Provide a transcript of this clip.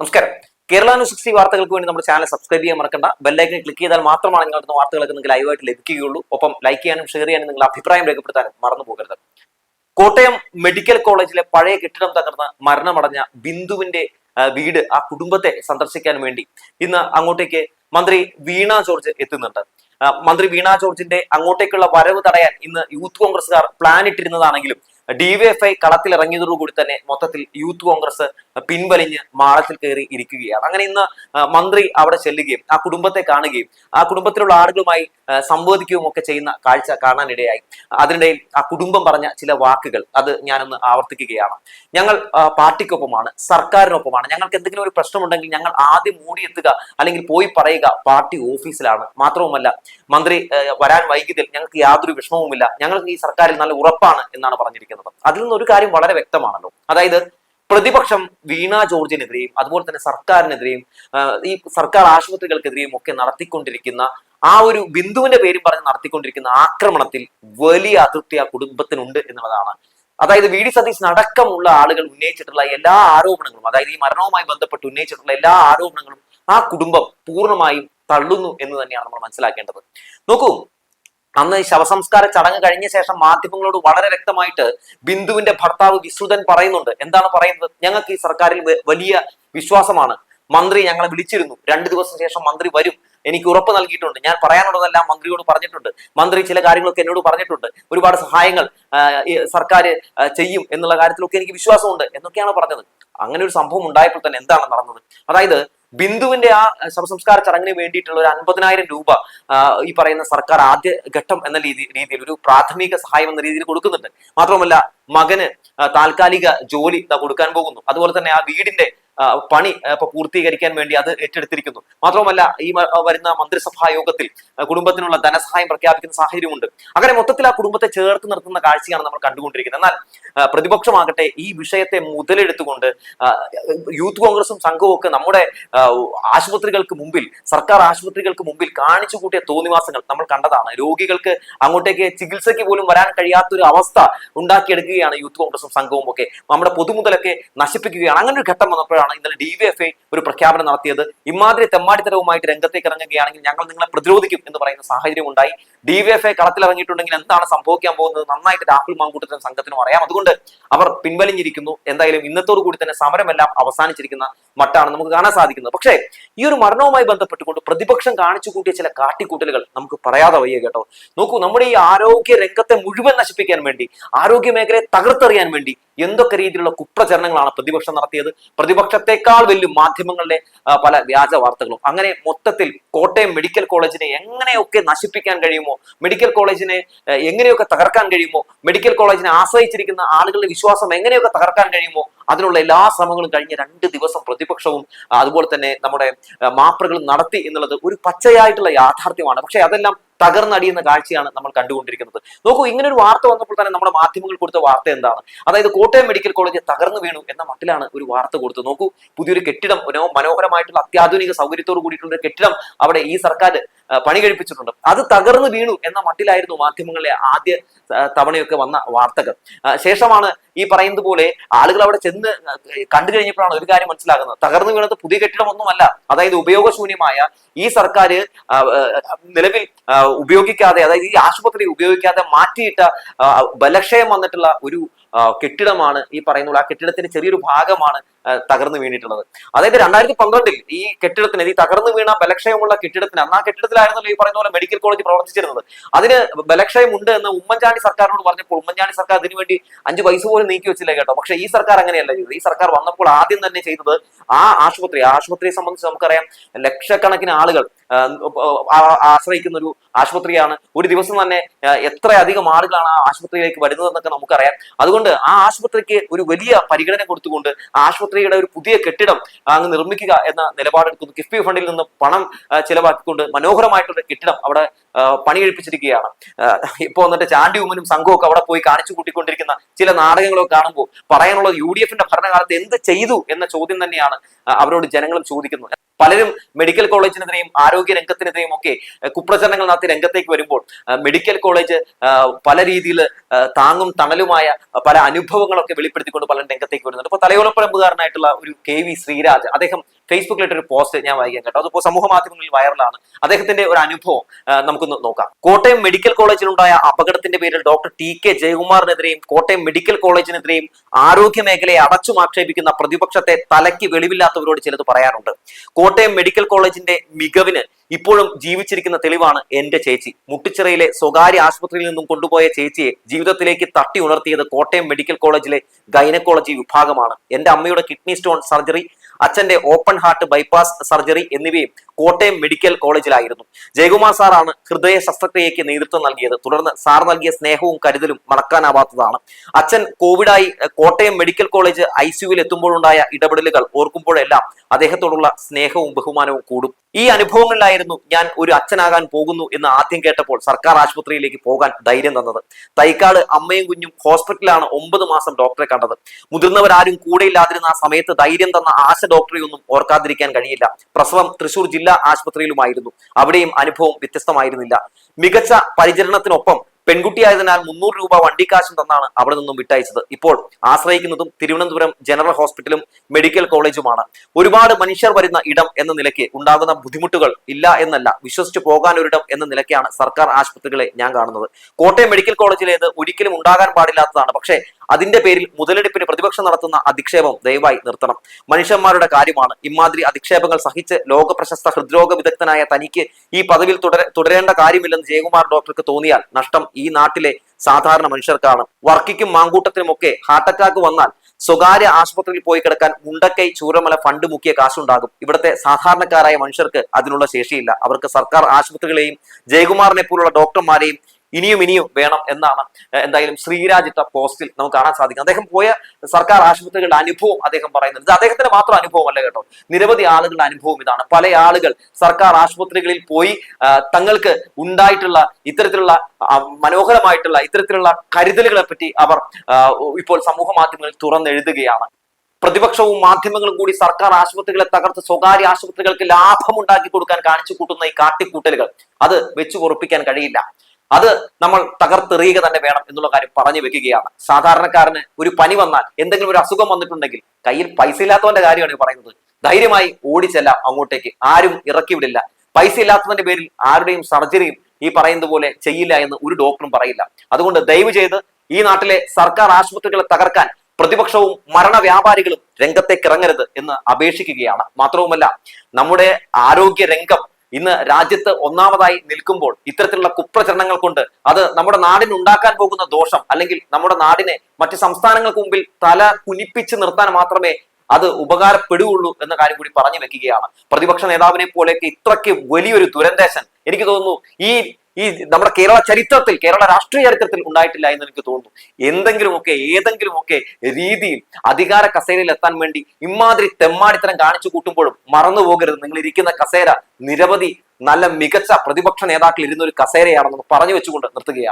നമസ്കാരം. Kerala news sixty വാർത്തകൾക്ക് വേണ്ടി നമ്മുടെ ചാനൽ സബ്സ്ക്രൈബ് ചെയ്യാൻ മറക്കണ്ട. ബെല്ലൈക്കൻ ക്ലിക്ക് ചെയ്താൽ മാത്രമാണ് നിങ്ങളുടെ വാർത്തകളൊക്കെ നിങ്ങൾക്ക് ലൈവായിട്ട് ലഭിക്കുകയുള്ളൂ. ഒപ്പം ലൈക്ക് ചെയ്യാനും ഷെയർ ചെയ്യാനും നിങ്ങളുടെ അഭിപ്രായം രേഖപ്പെടുത്താനും മറന്നു പോകരുത്. കോട്ടയം മെഡിക്കൽ കോളേജിലെ പഴയ കെട്ടിടം തകർന്ന് മരണമടഞ്ഞ ബിന്ദുവിന്റെ വീട് ആ കുടുംബത്തെ സന്ദർശിക്കാൻ വേണ്ടി ഇന്ന് അങ്ങോട്ടേക്ക് മന്ത്രി വീണ ജോർജ് എത്തുന്നുണ്ട്. മന്ത്രി വീണ ജോർജിന്റെ അങ്ങോട്ടേക്കുള്ള വരവ് തടയാൻ ഇന്ന് യൂത്ത് കോൺഗ്രസ്സുകാർ പ്ലാൻ ഇട്ടിരുന്നതാണെങ്കിലും ഡിവൈഎഫ്ഐ കളത്തിലിറങ്ങിയതോടുകൂടി തന്നെ മൊത്തത്തിൽ യൂത്ത് കോൺഗ്രസ് പിൻവലിഞ്ഞ് മാളത്തിൽ കയറി ഇരിക്കുകയാണ്. അങ്ങനെ ഇന്ന് മന്ത്രി അവിടെ ചെല്ലുകയും ആ കുടുംബത്തെ കാണുകയും ആ കുടുംബത്തിലുള്ള ആളുകളുമായി സംവദിക്കുകയും ഒക്കെ ചെയ്യുന്ന കാഴ്ച കാണാനിടയായി. അതിനിടയിൽ ആ കുടുംബം പറഞ്ഞ ചില വാക്കുകൾ അത് ഞാനൊന്ന് ആവർത്തിക്കുകയാണ്. ഞങ്ങൾ പാർട്ടിക്കൊപ്പമാണ് സർക്കാരിനൊപ്പമാണ്. ഞങ്ങൾക്ക് എന്തെങ്കിലും ഒരു പ്രശ്നമുണ്ടെങ്കിൽ ഞങ്ങൾ ആദ്യം ഓടിയെത്തുക അല്ലെങ്കിൽ പോയി പറയുക പാർട്ടി ഓഫീസിലാണ്. മാത്രവുമല്ല മന്ത്രി വരാൻ വൈകിയതിൽ ഞങ്ങൾക്ക് യാതൊരു വിഷമവുമില്ല. ഞങ്ങൾക്ക് ഈ സർക്കാരിൽ നല്ല ഉറപ്പാണ് എന്നാണ് പറഞ്ഞിരിക്കുന്നത്. അതിൽ നിന്ന് ഒരു കാര്യം വളരെ വ്യക്തമാണല്ലോ. അതായത് പ്രതിപക്ഷം വീണ ജോർജിനെതിരെയും അതുപോലെ തന്നെ സർക്കാരിനെതിരെയും ഈ സർക്കാർ ആശുപത്രികൾക്കെതിരെയും ഒക്കെ നടത്തിക്കൊണ്ടിരിക്കുന്ന ആ ഒരു ബിന്ദുവിന്റെ പേരും പറഞ്ഞ് നടത്തിക്കൊണ്ടിരിക്കുന്ന ആക്രമണത്തിൽ വലിയ അതൃപ്തി ആ കുടുംബത്തിനുണ്ട് എന്നുള്ളതാണ്. അതായത് വി. ഡി. സതീശൻ അടക്കമുള്ള ആളുകൾ ഉന്നയിച്ചിട്ടുള്ള എല്ലാ ആരോപണങ്ങളും അതായത് ഈ മരണവുമായി ബന്ധപ്പെട്ട് ഉന്നയിച്ചിട്ടുള്ള എല്ലാ ആരോപണങ്ങളും ആ കുടുംബം പൂർണമായും തള്ളുന്നു എന്ന് തന്നെയാണ് നമ്മൾ മനസ്സിലാക്കേണ്ടത്. നോക്കൂ അന്ന് ശവസംസ്കാര ചടങ്ങ് കഴിഞ്ഞ ശേഷം മാധ്യമങ്ങളോട് വളരെ വ്യക്തമായിട്ട് ബിന്ദുവിന്റെ ഭർത്താവ് വിശ്രുതൻ പറയുന്നുണ്ട്. എന്താണ് പറയുന്നത്? ഞങ്ങൾക്ക് ഈ സർക്കാരിൽ വലിയ വിശ്വാസമാണ്. മന്ത്രി ഞങ്ങളെ വിളിച്ചിരുന്നു. രണ്ടു ദിവസം ശേഷം മന്ത്രി വരും. എനിക്ക് ഉറപ്പ് നൽകിയിട്ടുണ്ട്. ഞാൻ പറയാനുള്ളതെല്ലാം മന്ത്രിയോട് പറഞ്ഞിട്ടുണ്ട്. മന്ത്രി ചില കാര്യങ്ങളൊക്കെ എന്നോട് പറഞ്ഞിട്ടുണ്ട്. ഒരുപാട് സഹായങ്ങൾ സർക്കാർ ചെയ്യും എന്നുള്ള കാര്യത്തിലൊക്കെ എനിക്ക് വിശ്വാസമുണ്ട് എന്നൊക്കെയാണ് പറഞ്ഞത്. അങ്ങനെ ഒരു സംഭവം ഉണ്ടായപ്പോൾ തന്നെ എന്താണ് നടന്നത്? അതായത് ബിന്ദുവിന്റെ ആ ശവസംസ്കാര ചടങ്ങിന് വേണ്ടിയിട്ടുള്ള ഒരു അൻപതിനായിരം രൂപ ഈ പറയുന്ന സർക്കാർ ആദ്യ ഘട്ടം എന്ന രീതി രീതിയിൽ ഒരു പ്രാഥമിക സഹായം എന്ന രീതിയിൽ കൊടുക്കുന്നുണ്ട്. മാത്രമല്ല മകന് താൽക്കാലിക ജോലി കൊടുക്കാൻ പോകുന്നു. അതുപോലെ തന്നെ ആ വീടിന്റെ പണി ഇപ്പൊ പൂർത്തീകരിക്കാൻ വേണ്ടി അത് ഏറ്റെടുത്തിരിക്കുന്നു. മാത്രവുമല്ല ഈ വരുന്ന മന്ത്രിസഭാ യോഗത്തിൽ കുടുംബത്തിനുള്ള ധനസഹായം പ്രഖ്യാപിക്കുന്ന സാഹചര്യമുണ്ട്. അങ്ങനെ മൊത്തത്തിൽ ആ കുടുംബത്തെ ചേർത്ത് നിർത്തുന്ന കാഴ്ചയാണ് നമ്മൾ കണ്ടുകൊണ്ടിരിക്കുന്നത്. എന്നാൽ പ്രതിപക്ഷമാകട്ടെ ഈ വിഷയത്തെ മുതലെടുത്തുകൊണ്ട് യൂത്ത് കോൺഗ്രസും സംഘവും ഒക്കെ നമ്മുടെ ആശുപത്രികൾക്ക് മുമ്പിൽ സർക്കാർ ആശുപത്രികൾക്ക് മുമ്പിൽ കാണിച്ചു കൂട്ടിയ തോന്നിവാസങ്ങൾ നമ്മൾ കണ്ടതാണ്. രോഗികൾക്ക് അങ്ങോട്ടേക്ക് ചികിത്സയ്ക്ക് പോലും വരാൻ കഴിയാത്ത ഒരു അവസ്ഥ ഉണ്ടാക്കിയെടുക്കുകയാണ് യൂത്ത് കോൺഗ്രസും സംഘവും ഒക്കെ. നമ്മുടെ പൊതുമുതലൊക്കെ നശിപ്പിക്കുകയാണ്. അങ്ങനെ ഒരു ഘട്ടം വന്നപ്പോഴാണ് ഇന്നലെ ഡി വി എഫ് ഐ ഒരു പ്രഖ്യാപനം നടത്തിയത്. ഇമാതിരി തെമ്മാടിത്തരവുമായിട്ട് രംഗത്തേക്ക് ഇറങ്ങുകയാണെങ്കിൽ ഞങ്ങൾ നിങ്ങളെ പ്രതിരോധിക്കും എന്ന് പറയുന്ന സാഹചര്യം ഉണ്ടായി. ഡി വി എഫ് ഐ കളത്തിലിറങ്ങിയിട്ടുണ്ടെങ്കിൽ എന്താണ് സംഭവിക്കാൻ പോകുന്നത്? നന്നായിട്ട് രാഹുൽ മാങ്കൂട്ടത്തിനും സംഘത്തിനും അറിയാം. അതുകൊണ്ട് അവർ പിൻവലിഞ്ഞിരിക്കുന്നു. എന്തായാലും ഇന്നത്തോടു കൂടി തന്നെ സമരമെല്ലാം അവസാനിച്ചിരിക്കുന്ന മട്ടാണ് നമുക്ക് കാണാൻ സാധിക്കുന്നത്. പക്ഷേ ഈ ഒരു മരണവുമായി ബന്ധപ്പെട്ടുകൊണ്ട് പ്രതിപക്ഷം കാണിച്ചു കൂട്ടിയ ചില കാട്ടിക്കൂട്ടലുകൾ നമുക്ക് പറയാതെ വയ്യ കേട്ടോ. നോക്കൂ നമ്മുടെ ഈ ആരോഗ്യ രംഗത്തെ മുഴുവൻ നശിപ്പിക്കാൻ വേണ്ടി ആരോഗ്യ മേഖലയെ തകർത്തെറിയാൻ വേണ്ടി എന്തൊക്കെ രീതിയിലുള്ള കുപ്രചരണങ്ങളാണ് പ്രതിപക്ഷം നടത്തിയത്. പ്രതിപക്ഷത്തെക്കാൾ വലിയ മാധ്യമങ്ങളിലെ പല വ്യാജ വാർത്തകളും. അങ്ങനെ മൊത്തത്തിൽ കോട്ടയം മെഡിക്കൽ കോളേജിനെ എങ്ങനെയൊക്കെ നശിപ്പിക്കാൻ കഴിയുമോ മെഡിക്കൽ കോളേജിനെ എങ്ങനെയൊക്കെ തകർക്കാൻ കഴിയുമോ മെഡിക്കൽ കോളേജിനെ ആശ്രയിച്ചിരിക്കുന്ന ആളുകളുടെ വിശ്വാസം എങ്ങനെയൊക്കെ തകർക്കാൻ കഴിയുമോ അതിനുള്ള എല്ലാ ശ്രമങ്ങളും കഴിഞ്ഞ രണ്ട് ദിവസം പ്രതിപക്ഷവും അതുപോലെ തന്നെ നമ്മുടെ മാപ്രകളും നടത്തി എന്നുള്ളത് ഒരു പച്ചയായിട്ടുള്ള യാഥാർത്ഥ്യമാണ്. പക്ഷെ അതെല്ലാം തകർന്നടിയുന്ന കാഴ്ചയാണ് നമ്മൾ കണ്ടുകൊണ്ടിരിക്കുന്നത്. നോക്കൂ ഇങ്ങനെ ഒരു വാർത്ത വന്നപ്പോൾ തന്നെ നമ്മുടെ മാധ്യമങ്ങൾ കൊടുത്ത വാർത്ത എന്താണ്? അതായത് കോട്ടയം മെഡിക്കൽ കോളേജ് തകർന്നു വീണു എന്ന മട്ടിലാണ് ഒരു വാർത്ത കൊടുത്തത്. നോക്കൂ പുതിയൊരു കെട്ടിടം മനോ മനോഹരമായിട്ടുള്ള അത്യാധുനിക സൗകര്യത്തോട് കൂടിയിട്ടുള്ള കെട്ടിടം അവിടെ ഈ സർക്കാർ പണി കഴിപ്പിച്ചിട്ടുണ്ട്. അത് തകർന്നു വീണു എന്ന മട്ടിലായിരുന്നു മാധ്യമങ്ങളിലെ ആദ്യ തവണയൊക്കെ വന്ന വാർത്തകൾ. ശേഷമാണ് ഈ പറയുന്നത് പോലെ ആളുകൾ അവിടെ ചെന്ന് കണ്ടു കഴിഞ്ഞപ്പോഴാണ് ഒരു കാര്യം മനസ്സിലാകുന്നത്. തകർന്നു വീണത് പുതിയ കെട്ടിടമൊന്നുമല്ല. അതായത് ഉപയോഗശൂന്യമായ ഈ സർക്കാർ നിലവിൽ ഉപയോഗിക്കാതെ അതായത് ഈ ആശുപത്രി ഉപയോഗിക്കാതെ മാറ്റിയിട്ട ബലക്ഷയം വന്നിട്ടുള്ള ഒരു കെട്ടിടമാണ് ഈ പറയുന്ന ആ കെട്ടിടത്തിന്റെ ചെറിയൊരു ഭാഗമാണ് തകർന്നു വീണിട്ടുള്ളത്. അതായത് രണ്ടായിരത്തി പന്ത്രണ്ടിൽ ഈ കെട്ടിടത്തിന് ഈ തകർന്നു വീണ ബലക്ഷയമുള്ള കെട്ടിടത്തിന് അന്ന് ആ കെട്ടിടത്തിലായിരുന്നല്ലോ ഈ പറയുന്ന പോലെ മെഡിക്കൽ കോളേജ് പ്രവർത്തിച്ചിരുന്നത്. അതിന് ബലക്ഷയം ഉണ്ട് എന്ന് ഉമ്മൻചാണ്ടി സർക്കാരിനോട് പറഞ്ഞപ്പോൾ ഉമ്മൻചാണ്ടി സർക്കാർ അതിനു വേണ്ടി അഞ്ച് പൈസ പോലും നീക്കി വെച്ചില്ല കേട്ടോ. പക്ഷേ ഈ സർക്കാർ അങ്ങനെയല്ല ചെയ്തത്. ഈ സർക്കാർ വന്നപ്പോൾ ആദ്യം തന്നെ ചെയ്തത് ആ ആശുപത്രി ആശുപത്രിയെ സംബന്ധിച്ച് നമുക്കറിയാം ലക്ഷക്കണക്കിന് ആളുകൾ ആശ്രയിക്കുന്ന ഒരു ആശുപത്രിയാണ്. ഒരു ദിവസം തന്നെ എത്രയധികം ആളുകളാണ് ആ ആശുപത്രിയിലേക്ക് വരുന്നതെന്നൊക്കെ നമുക്കറിയാം. അതുകൊണ്ട് ആ ആശുപത്രിക്ക് ഒരു വലിയ പരിഗണന കൊടുത്തുകൊണ്ട് ആശുപത്രിയുടെ ഒരു പുതിയ കെട്ടിടം അങ്ങ് നിർമ്മിക്കുക എന്ന നിലപാടെടുക്കുന്നു. കിഫ്ബി ഫണ്ടിൽ നിന്ന് പണം ചിലവാക്കിക്കൊണ്ട് മനോഹരമായിട്ടുള്ള കെട്ടിടം അവിടെ ആ, പണി കഴിപ്പിച്ചിരിക്കുകയാണ് ആ, വന്നിട്ട് ചാണ്ടി ഉമ്മനും സംഘവും ഒക്കെ അവിടെ പോയി കാണിച്ചു കൂട്ടിക്കൊണ്ടിരിക്കുന്ന ചില നാടകങ്ങളൊക്കെ കാണുമ്പോൾ പറയാനുള്ളത് യു ഡി എഫിന്റെ ഭരണകാലത്ത് എന്ത് ചെയ്തു എന്ന ചോദ്യം തന്നെയാണ് അവരോട് ജനങ്ങളും ചോദിക്കുന്നത്. പലരും മെഡിക്കൽ കോളേജിനെതിരെയും ആരോഗ്യ രംഗത്തിനെതിരെയും ഒക്കെ കുപ്രചരണങ്ങൾ നടത്തി രംഗത്തേക്ക് വരുമ്പോൾ മെഡിക്കൽ കോളേജ് പല രീതിയിൽ താങ്ങും തണലുമായ പല അനുഭവങ്ങളൊക്കെ വെളിപ്പെടുത്തിക്കൊണ്ട് പല രംഗത്തേക്ക് വരുന്നുണ്ട്. ഇപ്പൊ തലയോലപ്പറമ്പുകാരനായിട്ടുള്ള ഒരു കെ വി ശ്രീരാജ് അദ്ദേഹം ഫേസ്ബുക്കിലിട്ട് ഒരു പോസ്റ്റ് ഞാൻ വായിക്കാൻ കേട്ടോ. അതിപ്പോ സമൂഹ മാധ്യമങ്ങളിൽ വൈറലാണ് അദ്ദേഹത്തിന്റെ ഒരു അനുഭവം നമുക്കൊന്ന് നോക്കാം. കോട്ടയം മെഡിക്കൽ കോളേജിലുണ്ടായ അപകടത്തിന്റെ പേരിൽ ഡോക്ടർ ടി കെ ജയകുമാറിനെതിരെയും കോട്ടയം മെഡിക്കൽ കോളേജിനെതിരെയും ആരോഗ്യ മേഖലയെ അടച്ചും ആക്ഷേപിക്കുന്ന പ്രതിപക്ഷത്തെ തലയ്ക്ക് വെളിവില്ലാത്തവരോട് ചിലത് പറയാനുണ്ട്. കോട്ടയം മെഡിക്കൽ കോളേജിന്റെ മികവിന് ഇപ്പോഴും ജീവിച്ചിരിക്കുന്ന തെളിവാണ് എന്റെ ചേച്ചി. മുട്ടിച്ചിറയിലെ സ്വകാര്യ ആശുപത്രിയിൽ നിന്നും കൊണ്ടുപോയ ചേച്ചിയെ ജീവിതത്തിലേക്ക് തട്ടി ഉണർത്തിയത് കോട്ടയം മെഡിക്കൽ കോളേജിലെ ഗൈനക്കോളജി വിഭാഗമാണ്. എന്റെ അമ്മയുടെ കിഡ്നി സ്റ്റോൺ സർജറി അച്ഛന്റെ ഓപ്പൺ ഹാർട്ട് ബൈപ്പാസ് സർജറി എന്നിവയും കോട്ടയം മെഡിക്കൽ കോളേജിലായിരുന്നു ജയകുമാർ സാറാണ് ഹൃദയ ശസ്ത്രക്രിയയ്ക്ക് നേതൃത്വം നൽകിയത്. തുടർന്ന് സാർ നൽകിയ സ്നേഹവും കരുതലും മറക്കാനാവാത്തതാണ്. അച്ഛൻ കോവിഡായി കോട്ടയം മെഡിക്കൽ കോളേജ് ഐ സിയുവിൽ എത്തുമ്പോഴുണ്ടായ ഇടപെടലുകൾ ഓർക്കുമ്പോഴെല്ലാം അദ്ദേഹത്തോടുള്ള സ്നേഹവും ബഹുമാനവും കൂടും. ഈ അനുഭവങ്ങളിലായിരുന്നു ഞാൻ ഒരു അച്ഛനാകാൻ പോകുന്നു എന്ന് ആദ്യം കേട്ടപ്പോൾ സർക്കാർ ആശുപത്രിയിലേക്ക് പോകാൻ ധൈര്യം തന്നത്. തൈക്കാട് അമ്മയും കുഞ്ഞും ഹോസ്പിറ്റലിലാണ് ഒമ്പത് മാസം ഡോക്ടറെ കണ്ടത്. മുതിർന്നവരാരും കൂടെയില്ലാതിരുന്ന ആ സമയത്ത് ധൈര്യം തന്ന ആശ ഡോക്ടറെ ഒന്നും ഓർക്കാതിരിക്കാൻ കഴിയില്ല. പ്രസവം തൃശൂർ ജില്ലാ ആശുപത്രിയിലുമായിരുന്നു. അവിടെയും അനുഭവം വ്യത്യസ്തമായിരുന്നില്ല. മികച്ച പരിചരണത്തിനൊപ്പം പെൺകുട്ടിയായതിനാൽ മുന്നൂറ് രൂപ വണ്ടി വണ്ടിക്കാശും തന്നാണ് അവിടെ നിന്നും വിട്ടയച്ചത്. ഇപ്പോൾ ആശ്രയിക്കുന്നതും തിരുവനന്തപുരം ജനറൽ ഹോസ്പിറ്റലും മെഡിക്കൽ കോളേജുമാണ്. ഒരുപാട് മനുഷ്യർ വരുന്ന ഇടം എന്ന നിലയ്ക്ക് ഉണ്ടാകുന്ന ബുദ്ധിമുട്ടുകൾ ഇല്ല എന്നല്ല വിശ്വസിച്ച് പോകാൻ ഒരിടം എന്ന നിലയ്ക്കാണ് സർക്കാർ ആശുപത്രികളെ ഞാൻ കാണുന്നത്. കോട്ടയം മെഡിക്കൽ കോളേജിലേത് ഒരിക്കലും ഉണ്ടാകാൻ പാടില്ലാത്തതാണ്. പക്ഷേ അതിന്റെ പേരിൽ മുതലെടുപ്പിന് പ്രതിപക്ഷം നടത്തുന്ന അധിക്ഷേപം ദയവായി നിർത്തണം. മനുഷ്യന്മാരുടെ കാര്യമാണ് ഇമാതിരി അധിക്ഷേപങ്ങൾ സഹിച്ച് ലോക പ്രശസ്ത ഹൃദ്രോഗ വിദഗ്ധനായ തനിക്ക് ഈ പദവിയിൽ തുടരേണ്ട കാര്യമില്ലെന്ന് ജയകുമാർ ഡോക്ടർക്ക് തോന്നിയാൽ നഷ്ടം ഈ നാട്ടിലെ സാധാരണ മനുഷ്യർക്കാണ്. വർക്കിക്കും മാങ്കൂട്ടത്തിനും ഒക്കെ ഹാർട്ട് അറ്റാക്ക് വന്നാൽ സ്വകാര്യ ആശുപത്രിയിൽ പോയി കിടക്കാൻ മുണ്ടക്കൈ ചൂരമല ഫണ്ട് മുക്കിയ കാശുണ്ടാകും. ഇവിടുത്തെ സാധാരണക്കാരായ മനുഷ്യർക്ക് അതിനുള്ള ശേഷിയില്ല. അവർക്ക് സർക്കാർ ആശുപത്രികളെയും ജയകുമാറിനെ പോലുള്ള ഡോക്ടർമാരെയും ഇനിയും ഇനിയും വേണം എന്നാണ് എന്തായാലും ശ്രീരാജ് പോസ്റ്റിൽ നമുക്ക് കാണാൻ സാധിക്കും അദ്ദേഹം പോയ സർക്കാർ ആശുപത്രികളുടെ അനുഭവം അദ്ദേഹം പറയുന്നത് ഇത് അദ്ദേഹത്തിന്റെ മാത്രം അനുഭവമല്ല കേട്ടോ. നിരവധി ആളുകളുടെ അനുഭവം ഇതാണ്. പല ആളുകൾ സർക്കാർ ആശുപത്രികളിൽ പോയി തങ്ങൾക്ക് ഉണ്ടായിട്ടുള്ള ഇത്തരത്തിലുള്ള മനോഹരമായിട്ടുള്ള ഇത്തരത്തിലുള്ള കരുതലുകളെ പറ്റി അവർ ഇപ്പോൾ സമൂഹ മാധ്യമങ്ങളിൽ തുറന്നെഴുതുകയാണ്. പ്രതിപക്ഷവും മാധ്യമങ്ങളും കൂടി സർക്കാർ ആശുപത്രികളെ തകർത്ത് സ്വകാര്യ ആശുപത്രികൾക്ക് ലാഭം ഉണ്ടാക്കി കൊടുക്കാൻ കാണിച്ചു കൂട്ടുന്ന ഈ കാട്ടിക്കൂട്ടലുകൾ അത് വെച്ചു പൊറപ്പിക്കാൻ കഴിയില്ല. അത് നമ്മൾ തകർത്തെറിയുക തന്നെ വേണം എന്നുള്ള കാര്യം പറഞ്ഞു വെക്കുകയാണ്. സാധാരണക്കാരന് ഒരു പനി വന്നാൽ എന്തെങ്കിലും ഒരു അസുഖം വന്നിട്ടുണ്ടെങ്കിൽ കയ്യിൽ പൈസ ഇല്ലാത്തവന്റെ കാര്യമാണ് പറയുന്നത്. ധൈര്യമായി ഓടിച്ചെല്ലാം അങ്ങോട്ടേക്ക്. ആരും ഇറക്കി വിടില്ല. പൈസ ഇല്ലാത്തതിന്റെ പേരിൽ ആരുടെയും സർജറിയും ഈ പറയുന്നത് പോലെ ചെയ്യില്ല എന്ന് ഒരു ഡോക്ടറും പറയില്ല. അതുകൊണ്ട് ദയവ് ചെയ്ത് ഈ നാട്ടിലെ സർക്കാർ ആശുപത്രികളെ തകർക്കാൻ പ്രതിപക്ഷവും മരണ വ്യാപാരികളും രംഗത്തേക്ക് ഇറങ്ങരുത് എന്ന് അപേക്ഷിക്കുകയാണ്. മാത്രവുമല്ല നമ്മുടെ ആരോഗ്യ രംഗം ഇന്ന് രാജ്യത്ത് ഒന്നാമതായി നിൽക്കുമ്പോൾ ഇത്തരത്തിലുള്ള കുപ്രചരണങ്ങൾ കൊണ്ട് അത് നമ്മുടെ നാടിന് ഉണ്ടാക്കാൻ പോകുന്ന ദോഷം അല്ലെങ്കിൽ നമ്മുടെ നാടിനെ മറ്റ് സംസ്ഥാനങ്ങൾക്ക് മുമ്പിൽ തല കുനിപ്പിച്ച് നിർത്താൻ മാത്രമേ അത് ഉപകാരപ്പെടുകയുള്ളൂ എന്ന കാര്യം കൂടി പറഞ്ഞു വെക്കുകയാണ്. പ്രതിപക്ഷ നേതാവിനെ പോലെയൊക്കെ ഇത്രയ്ക്ക് വലിയൊരു ദുരന്തേശൻ. എനിക്ക് തോന്നുന്നു ഈ ഈ നമ്മുടെ കേരള ചരിത്രത്തിൽ കേരള രാഷ്ട്രീയ ചരിത്രത്തിൽ ഉണ്ടായിട്ടില്ല എന്ന് എനിക്ക് തോന്നുന്നു. എന്തെങ്കിലുമൊക്കെ ഏതെങ്കിലുമൊക്കെ രീതിയിൽ അധികാര കസേരയിൽ എത്താൻ വേണ്ടി ഇമാതിരി തെമ്മാടിത്തരം കാണിച്ചു കൂട്ടുമ്പോഴും മറന്നു പോകരുത്. നിങ്ങൾ ഇരിക്കുന്ന കസേര നിരവധി നല്ല മികച്ച പ്രതിപക്ഷ നേതാക്കൾ ഇരുന്ന ഒരു കസേരയാണെന്ന് പറഞ്ഞു വെച്ചുകൊണ്ട് നിർത്തുകയാണ്.